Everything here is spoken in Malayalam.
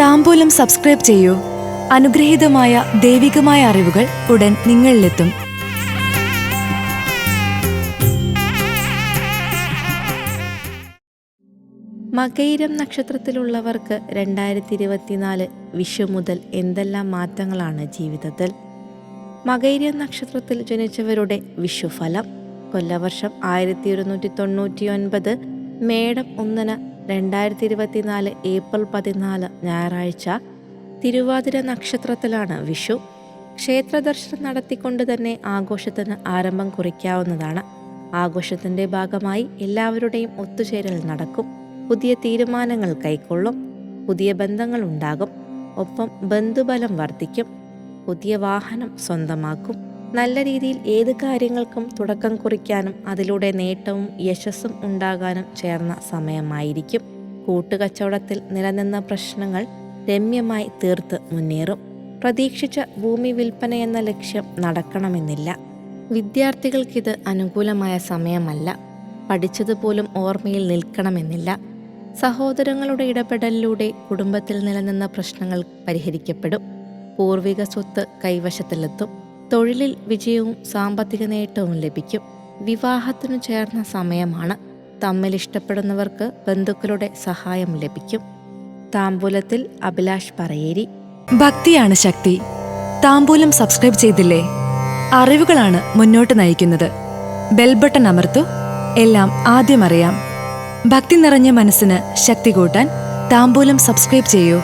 താമ്പൂലം സബ്സ്ക്രൈബ് ചെയ്യൂ. അനുഗ്രഹീതമായ ദൈവികമായ അറിവുകൾ ഉടൻ നിങ്ങളിലെത്തും. മകൈരം നക്ഷത്രത്തിലുള്ളവർക്ക് രണ്ടായിരത്തി ഇരുപത്തിനാല് വിഷു മുതൽ എന്തെല്ലാം മാറ്റങ്ങളാണ് ജീവിതത്തിൽ? മകൈരം നക്ഷത്രത്തിൽ ജനിച്ചവരുടെ വിഷുഫലം കൊല്ലവർഷം ആയിരത്തി ഒരുന്നൂറ്റി തൊണ്ണൂറ്റി ഒൻപത് മേടം ഒന്നിന് രണ്ടായിരത്തി ഇരുപത്തിനാല് ഏപ്രിൽ പതിനാല് ഞായറാഴ്ച തിരുവാതിര നക്ഷത്രത്തിലാണ് വിഷു. ക്ഷേത്രദർശനം നടത്തിക്കൊണ്ട് തന്നെ ആഘോഷത്തിന് ആരംഭം കുറിക്കാവുന്നതാണ്. ആഘോഷത്തിന്റെ ഭാഗമായി എല്ലാവരുടെയും ഒത്തുചേരൽ നടക്കും. പുതിയ തീരുമാനങ്ങൾ കൈക്കൊള്ളും. പുതിയ ബന്ധങ്ങൾ ഉണ്ടാകും. ഒപ്പം ബന്ധുബലം വർദ്ധിക്കും. പുതിയ വാഹനം സ്വന്തമാക്കും. നല്ല രീതിയിൽ ഏത് കാര്യങ്ങൾക്കും തുടക്കം കുറിക്കാനും അതിലൂടെ നേട്ടവും യശസ്സും ഉണ്ടാകാനും ചേർന്ന സമയമായിരിക്കും. കൂട്ടുകച്ചവടത്തിൽ നിലനിന്ന പ്രശ്നങ്ങൾ രമ്യമായി തീർത്ത് മുന്നേറും. പ്രതീക്ഷിച്ച ഭൂമി വിൽപ്പന എന്ന ലക്ഷ്യം നടക്കണമെന്നില്ല. വിദ്യാർത്ഥികൾക്കിത് അനുകൂലമായ സമയമല്ല. പഠിച്ചതുപോലും ഓർമ്മയിൽ നിൽക്കണമെന്നില്ല. സഹോദരങ്ങളുടെ ഇടപെടലിലൂടെ കുടുംബത്തിൽ നിലനിന്ന പ്രശ്നങ്ങൾ പരിഹരിക്കപ്പെടും. പൂർവിക സ്വത്ത് കൈവശത്തിലെത്തും. തൊഴിലിൽ വിജയവും സാമ്പത്തിക നേട്ടവും ലഭിക്കും. വിവാഹത്തിനു ചേർന്ന സമയമാണ് തമ്മിൽ ഇഷ്ടപ്പെടുന്നവർക്ക് ബന്ധുക്കളുടെ സഹായം ലഭിക്കും. താമ്പൂലത്തിൽ അഭിലാഷ് പറയേരി. ഭക്തിയാണ് ശക്തി. താമ്പൂലം സബ്സ്ക്രൈബ് ചെയ്തില്ലേ? അറിവുകളാണ് മുന്നോട്ട് നയിക്കുന്നത്. ബെൽബട്ടൺ അമർത്തു. എല്ലാം ആദ്യം അറിയാം. ഭക്തി നിറഞ്ഞ മനസ്സിന് ശക്തി കൂട്ടാൻ താമ്പൂലം സബ്സ്ക്രൈബ് ചെയ്യൂ.